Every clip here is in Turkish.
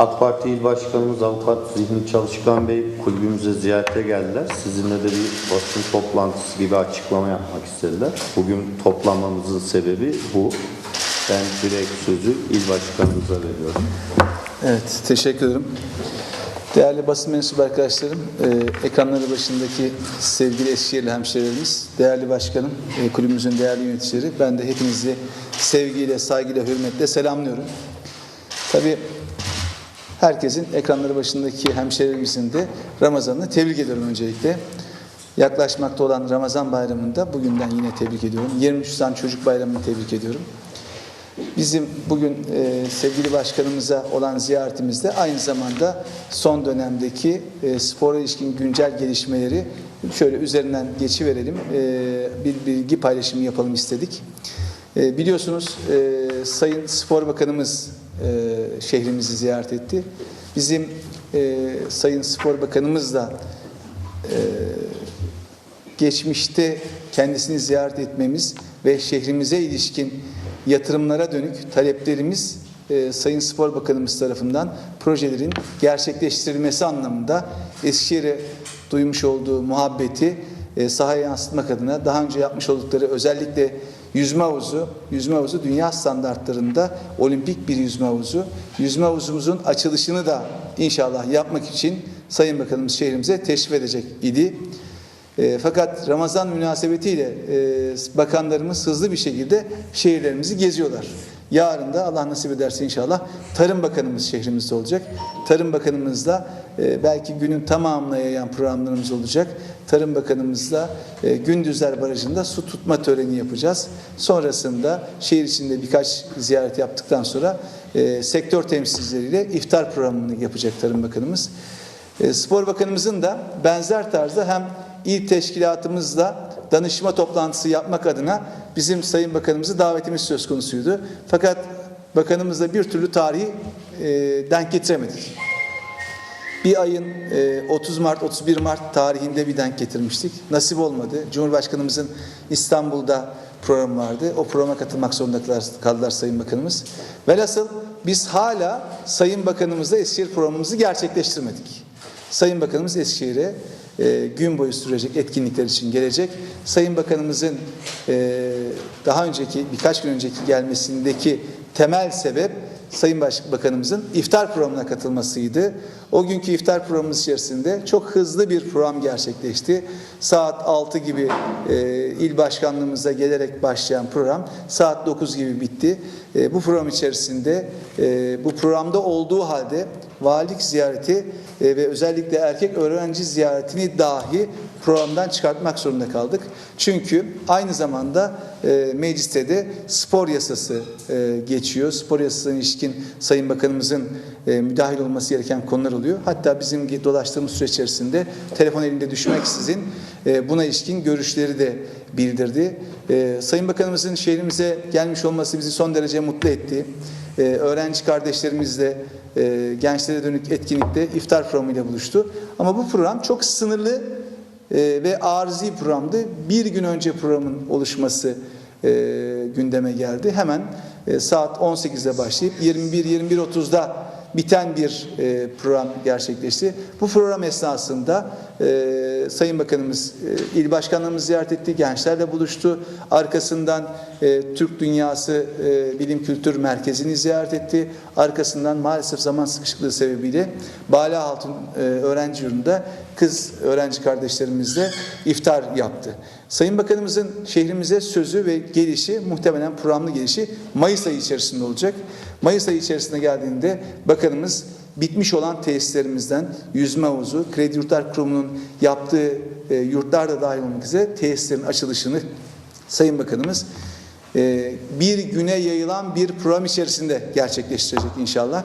AK Parti İl Başkanımız Avukat Zihni Çalışkan Bey kulübümüze ziyarete geldiler. Sizinle de bir basın toplantısı gibi açıklama yapmak istediler. Bugün toplanmamızın sebebi bu. Ben direkt sözü İl Başkanımıza veriyorum. Evet, teşekkür ederim. Değerli basın mensubu arkadaşlarım, e, ekranları başındaki sevgili Eskişehirli hemşehrilerimiz, değerli başkanım, e, kulübümüzün değerli yöneticileri, ben de hepinizi sevgiyle, saygıyla, hürmetle selamlıyorum. Tabii herkesin ekranları başındaki hemşehrilerimizin de Ramazan'ını tebrik ediyorum öncelikle. Yaklaşmakta olan Ramazan bayramında bugünden yine tebrik ediyorum. 23 Nisan Çocuk Bayramı'nı tebrik ediyorum. Bizim bugün e, sevgili başkanımıza olan ziyaretimizde aynı zamanda son dönemdeki e, spora ilişkin güncel gelişmeleri şöyle üzerinden geçiverelim. E, bir bilgi paylaşımı yapalım istedik. E, biliyorsunuz e, Sayın Spor Bakanımız e, şehrimizi ziyaret etti. Bizim e, Sayın Spor Bakanımız da geçmişte kendisini ziyaret etmemiz ve şehrimize ilişkin yatırımlara dönük taleplerimiz e, Sayın Spor Bakanımız tarafından projelerin gerçekleştirilmesi anlamında Eskişehir'e duymuş olduğu muhabbeti e, sahaya yansıtmak adına daha önce yapmış oldukları özellikle yüzme havuzu, yüzme havuzu dünya standartlarında olimpik bir yüzme havuzu. Yüzme havuzumuzun açılışını da inşallah yapmak için Sayın Bakanımız şehrimize teşrif edecek idi. E, fakat Ramazan münasebetiyle e, bakanlarımız hızlı bir şekilde şehirlerimizi geziyorlar. Yarın da Allah nasip ederse inşallah Tarım Bakanımız şehrimizde olacak. Tarım Bakanımızla e, belki günün tamamına yayan programlarımız olacak. Tarım Bakanımızla e, Gündüzler Barajı'nda su tutma töreni yapacağız. Sonrasında şehir içinde birkaç ziyaret yaptıktan sonra e, sektör temsilcileriyle iftar programını yapacak Tarım Bakanımız. E, Spor Bakanımızın da benzer tarzda hem il teşkilatımızla danışma toplantısı yapmak adına bizim Sayın Bakanımızı davetimiz söz konusuydu. Fakat bakanımızla bir türlü tarihi e, denk getiremedik. Bir ayın e, 30 Mart 31 Mart tarihinde bir denk getirmiştik. Nasip olmadı. Cumhurbaşkanımızın İstanbul'da programı vardı. O programa katılmak zorunda kaldılar Sayın Bakanımız. Velhasıl biz hala Sayın Bakanımızla Eskişehir programımızı gerçekleştirmedik. Sayın Bakanımız Eskişehir'e e, gün boyu sürecek etkinlikler için gelecek. Sayın Bakanımızın e, daha önceki birkaç gün önceki gelmesindeki temel sebep Sayın Başbakanımızın iftar programına katılmasıydı. O günkü iftar programımız içerisinde çok hızlı bir program gerçekleşti. Saat 6 gibi e, il başkanlığımıza gelerek başlayan program saat 9 gibi bitti. E, bu program içerisinde e, bu programda olduğu halde valilik ziyareti e, ve özellikle erkek öğrenci ziyaretini dahi programdan çıkartmak zorunda kaldık. Çünkü aynı zamanda e, mecliste de spor yasası e, geçiyor. Spor yasasına ilişkin Sayın Bakanımızın müdahil olması gereken konular oluyor. Hatta bizim dolaştığımız süreç içerisinde telefon elinde düşmeksizin e, buna ilişkin görüşleri de bildirdi. E, Sayın Bakanımızın şehrimize gelmiş olması bizi son derece mutlu etti. E, öğrenci kardeşlerimizle e, gençlere dönük etkinlikte iftar programıyla buluştu. Ama bu program çok sınırlı e, ve arızi programdı. Bir gün önce programın oluşması e, gündeme geldi. Hemen e, saat 18'de başlayıp 21-21.30'da biten bir e, program gerçekleşti. Bu program esnasında e, Sayın Bakanımız e, il başkanlığımızı ziyaret etti, gençlerle buluştu. Arkasından e, Türk Dünyası e, Bilim Kültür Merkezi'ni ziyaret etti. Arkasından maalesef zaman sıkışıklığı sebebiyle Bala Hatun e, Öğrenci Yurdu'nda kız öğrenci kardeşlerimizle iftar yaptı. Sayın Bakanımızın şehrimize sözü ve gelişi muhtemelen programlı gelişi Mayıs ayı içerisinde olacak. Mayıs ayı içerisinde geldiğinde bakanımız bitmiş olan tesislerimizden yüzme havuzu, Kredi Yurtlar Kurumu'nun yaptığı yurtlar da dahil olmak üzere tesislerin açılışını Sayın Bakanımız bir güne yayılan bir program içerisinde gerçekleştirecek inşallah.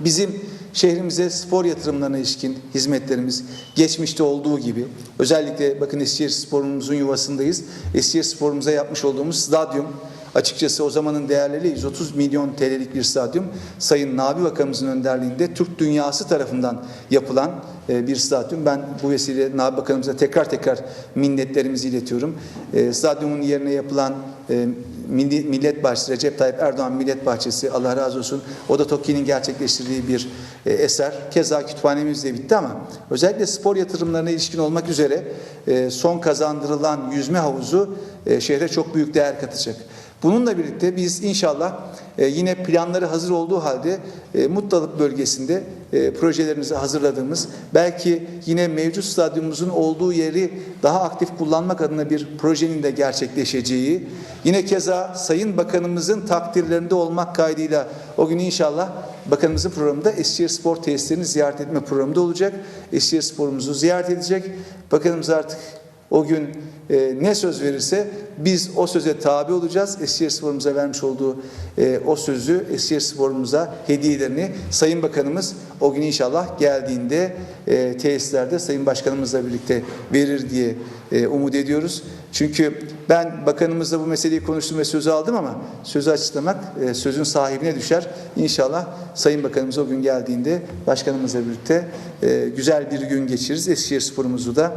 Bizim şehrimize spor yatırımlarına ilişkin hizmetlerimiz geçmişte olduğu gibi özellikle bakın Eskişehir sporumuzun yuvasındayız. Eskişehir sporumuza yapmış olduğumuz stadyum açıkçası o zamanın değerleri 130 milyon TL'lik bir stadyum. Sayın Nabi Bakanımızın önderliğinde Türk dünyası tarafından yapılan e, bir stadyum. Ben bu vesileyle Nabi Bakanımıza tekrar tekrar minnetlerimizi iletiyorum. E, Stadyumun yerine yapılan Millet Bahçesi, Recep Tayyip Erdoğan Millet Bahçesi Allah razı olsun. O da TOKİ'nin gerçekleştirdiği bir e, eser. Keza kütüphanemiz de bitti ama özellikle spor yatırımlarına ilişkin olmak üzere e, son kazandırılan yüzme havuzu e, şehre çok büyük değer katacak. Bununla birlikte biz inşallah e, yine planları hazır olduğu halde e, Mutlalık bölgesinde e, projelerimizi hazırladığımız, belki yine mevcut stadyumumuzun olduğu yeri daha aktif kullanmak adına bir projenin de gerçekleşeceği, yine keza Sayın Bakanımızın takdirlerinde olmak kaydıyla o gün inşallah Bakanımızın programında Eskişehir Spor Tesislerini ziyaret etme programı da olacak. Eskişehir Spor'umuzu ziyaret edecek. Bakanımız artık o gün e, ne söz verirse biz o söze tabi olacağız. Eskişehir Spor'umuza vermiş olduğu e, o sözü Eskişehir Spor'umuza hediyelerini Sayın Bakanımız o gün inşallah geldiğinde e, tesislerde Sayın Başkanımızla birlikte verir diye e, umut ediyoruz. Çünkü ben bakanımızla bu meseleyi konuştum ve sözü aldım ama sözü açıklamak e, sözün sahibine düşer. İnşallah Sayın Bakanımız o gün geldiğinde başkanımızla birlikte e, güzel bir gün geçiririz. Eskişehir Spor'umuzu da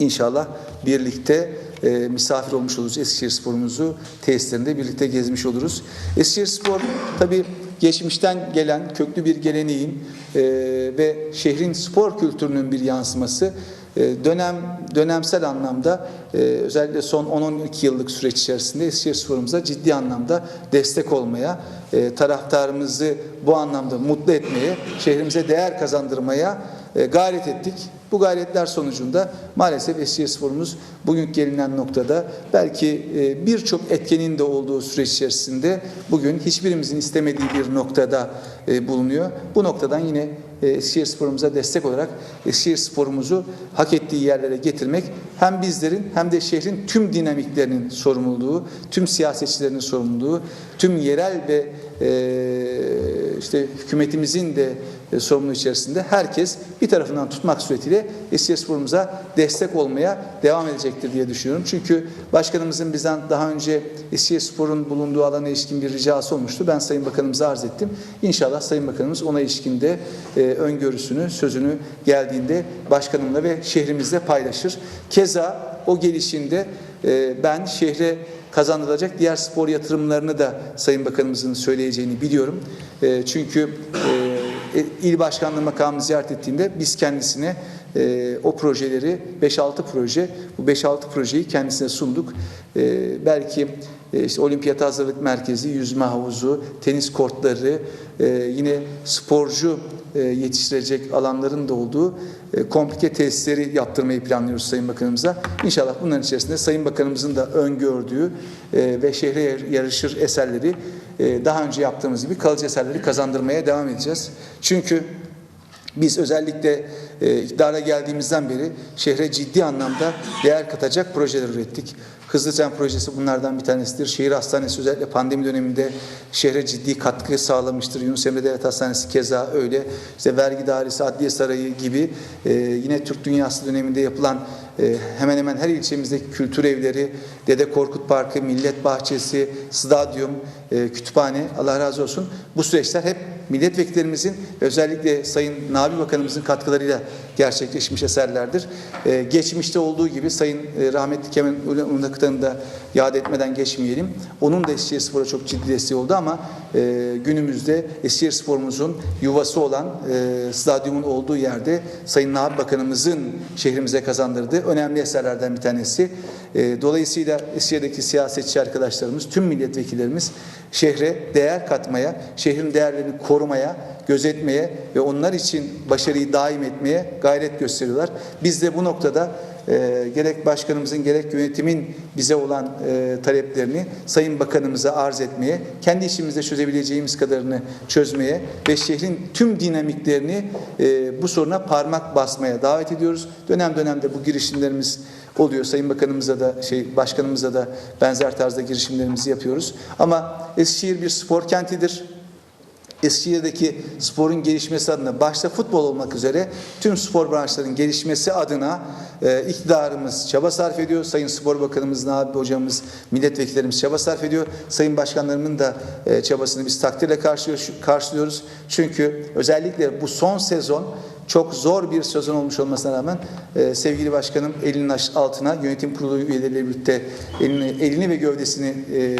İnşallah birlikte e, misafir olmuş oluruz. Eskişehir Spor'umuzu tesislerinde birlikte gezmiş oluruz. Eskişehir Spor tabii geçmişten gelen köklü bir geleneğin e, ve şehrin spor kültürünün bir yansıması. E, dönem dönemsel anlamda e, özellikle son 10-12 yıllık süreç içerisinde Eskişehir Spor'umuza ciddi anlamda destek olmaya, e, taraftarımızı bu anlamda mutlu etmeye, şehrimize değer kazandırmaya gayret ettik. Bu gayretler sonucunda maalesef Eskişehir Spor'umuz bugün gelinen noktada belki e, birçok etkenin de olduğu süreç içerisinde bugün hiçbirimizin istemediği bir noktada e, bulunuyor. Bu noktadan yine e, Eskişehir Spor'umuza destek olarak Eskişehir Spor'umuzu hak ettiği yerlere getirmek hem bizlerin hem de şehrin tüm dinamiklerinin sorumluluğu, tüm siyasetçilerin sorumluluğu, tüm yerel ve e, işte hükümetimizin de e, sorumluluğu içerisinde herkes bir tarafından tutmak suretiyle Eskişehir Spor'umuza destek olmaya devam edecektir diye düşünüyorum. Çünkü başkanımızın bizden daha önce Eskişehir Spor'un bulunduğu alana ilişkin bir ricası olmuştu. Ben Sayın Bakanımıza arz ettim. İnşallah Sayın Bakanımız ona ilişkin de e, öngörüsünü, sözünü geldiğinde başkanımla ve şehrimizle paylaşır. Keza o gelişinde e, ben şehre kazandırılacak diğer spor yatırımlarını da Sayın Bakanımızın söyleyeceğini biliyorum. E, çünkü e, il başkanlığı makamını ziyaret ettiğinde biz kendisine e, o projeleri 5-6 proje bu 5-6 projeyi kendisine sunduk. E, belki e, işte olimpiyat hazırlık merkezi, yüzme havuzu, tenis kortları, e, yine sporcu e, yetiştirecek alanların da olduğu e, komplike tesisleri yaptırmayı planlıyoruz Sayın Bakanımıza. İnşallah bunların içerisinde Sayın Bakanımızın da öngördüğü e, ve şehre yar- yarışır eserleri e, daha önce yaptığımız gibi kalıcı eserleri kazandırmaya devam edeceğiz. Çünkü biz özellikle e, iktidara geldiğimizden beri şehre ciddi anlamda değer katacak projeler ürettik. Hızlı Tren projesi bunlardan bir tanesidir. Şehir hastanesi özellikle pandemi döneminde şehre ciddi katkı sağlamıştır. Yunus Emre Devlet Hastanesi keza öyle. İşte vergi dairesi, adliye sarayı gibi e, yine Türk Dünyası döneminde yapılan hemen hemen her ilçemizdeki kültür evleri, Dede Korkut Parkı, Millet Bahçesi, stadyum, e, kütüphane Allah razı olsun. Bu süreçler hep milletvekillerimizin ve özellikle Sayın Nabi Bakanımızın katkılarıyla gerçekleşmiş eserlerdir. Ee, geçmişte olduğu gibi Sayın e, rahmetli Kemal Unakıtan'ı da yad etmeden geçmeyelim. Onun da Eskişehir Spor'a çok ciddi desteği oldu ama e, günümüzde Eskişehir Spor'umuzun yuvası olan e, stadyumun olduğu yerde Sayın Nabi Bakanımızın şehrimize kazandırdığı önemli eserlerden bir tanesi. E, dolayısıyla Eskişehir'deki siyasetçi arkadaşlarımız, tüm milletvekillerimiz şehre değer katmaya, şehrin değerlerini korumaya, gözetmeye ve onlar için başarıyı daim etmeye gayret gösteriyorlar. Biz de bu noktada e, gerek başkanımızın gerek yönetimin bize olan e, taleplerini Sayın Bakanımıza arz etmeye, kendi işimizde çözebileceğimiz kadarını çözmeye ve şehrin tüm dinamiklerini e, bu soruna parmak basmaya davet ediyoruz. Dönem dönemde bu girişimlerimiz oluyor. Sayın Bakanımıza da şey başkanımıza da benzer tarzda girişimlerimizi yapıyoruz. Ama Eskişehir bir spor kentidir. Eskişehir'deki sporun gelişmesi adına başta futbol olmak üzere tüm spor branşlarının gelişmesi adına e, iktidarımız çaba sarf ediyor. Sayın Spor Bakanımız, Nabi Hocamız, milletvekillerimiz çaba sarf ediyor. Sayın Başkanlarımın da e, çabasını biz takdirle karşılıyor- karşılıyoruz. Çünkü özellikle bu son sezon çok zor bir sezon olmuş olmasına rağmen e, sevgili başkanım elinin altına yönetim kurulu üyeleriyle birlikte elini, elini ve gövdesini e,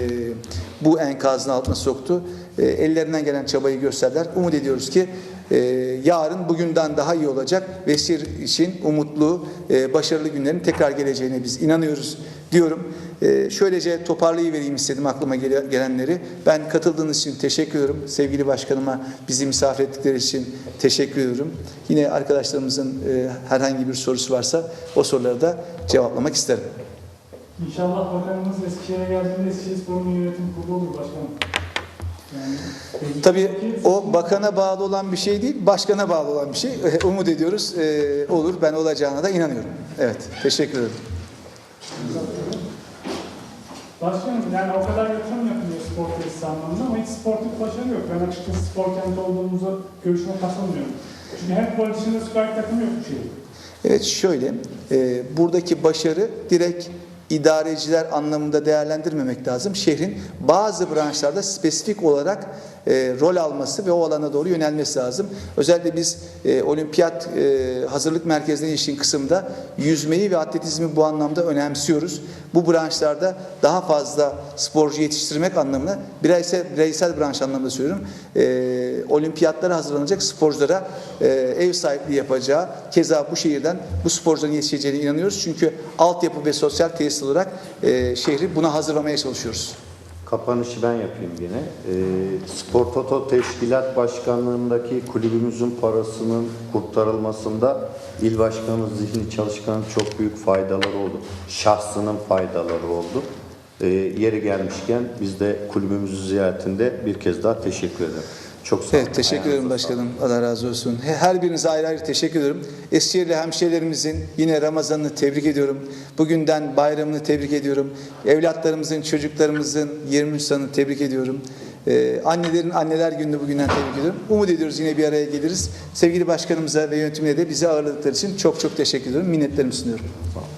bu enkazın altına soktu. E, ellerinden gelen çabayı gösterdiler. Umut ediyoruz ki e, yarın bugünden daha iyi olacak ve şehir için umutlu, e, başarılı günlerin tekrar geleceğine biz inanıyoruz diyorum. E, şöylece toparlayıvereyim istedim aklıma gele- gelenleri. Ben katıldığınız için teşekkür ediyorum. Sevgili başkanıma bizi misafir ettikleri için teşekkür ediyorum. Yine arkadaşlarımızın e, herhangi bir sorusu varsa o soruları da cevaplamak isterim. İnşallah bakanımız Eskişehir'e geldiğinde Eskişehirspor'un yönetim kurulu olur Tabii o bakana bağlı olan bir şey değil, başkana bağlı olan bir şey. Umut ediyoruz e, olur. Ben olacağına da inanıyorum. Evet, teşekkür ederim. Başkanım yani o kadar yatırım yapılıyor spor tesisi anlamında ama hiç sportif başarı yok. Ben açıkçası spor kenti olduğumuzu görüşüne katılmıyorum. Çünkü hem futbol dışında süper takım yok bir şey. Evet şöyle, e, buradaki başarı direkt idareciler anlamında değerlendirmemek lazım. Şehrin bazı branşlarda spesifik olarak e, rol alması ve o alana doğru yönelmesi lazım. Özellikle biz e, olimpiyat e, hazırlık merkezine ilişkin kısımda yüzmeyi ve atletizmi bu anlamda önemsiyoruz. Bu branşlarda daha fazla sporcu yetiştirmek anlamına bireysel, bireysel branş anlamında söylüyorum. E, olimpiyatlara hazırlanacak sporculara e, ev sahipliği yapacağı, keza bu şehirden bu sporcuların yetişeceğine inanıyoruz. Çünkü altyapı ve sosyal tesis olarak e, şehri buna hazırlamaya çalışıyoruz. Kapanışı ben yapayım yine. Ee, Spor Toto Teşkilat Başkanlığındaki kulübümüzün parasının kurtarılmasında il başkanı Zihni Çalışkan'ın çok büyük faydaları oldu. Şahsının faydaları oldu. Ee, yeri gelmişken biz de kulübümüzü ziyaretinde bir kez daha teşekkür ederim. Çok sağ olun. Evet, teşekkür ederim başkanım. Allah razı olsun. He- Her birinize ayrı ayrı teşekkür ediyorum. Eskişehirli hemşehrilerimizin yine Ramazan'ını tebrik ediyorum. Bugünden bayramını tebrik ediyorum. Evlatlarımızın, çocuklarımızın 23 Nisan'ını tebrik ediyorum. Ee, annelerin anneler gününü bugünden tebrik ediyorum. Umut ediyoruz yine bir araya geliriz. Sevgili başkanımıza ve yönetimine de bizi ağırladıkları için çok çok teşekkür ediyorum. Minnetlerimi sunuyorum. sağ olun.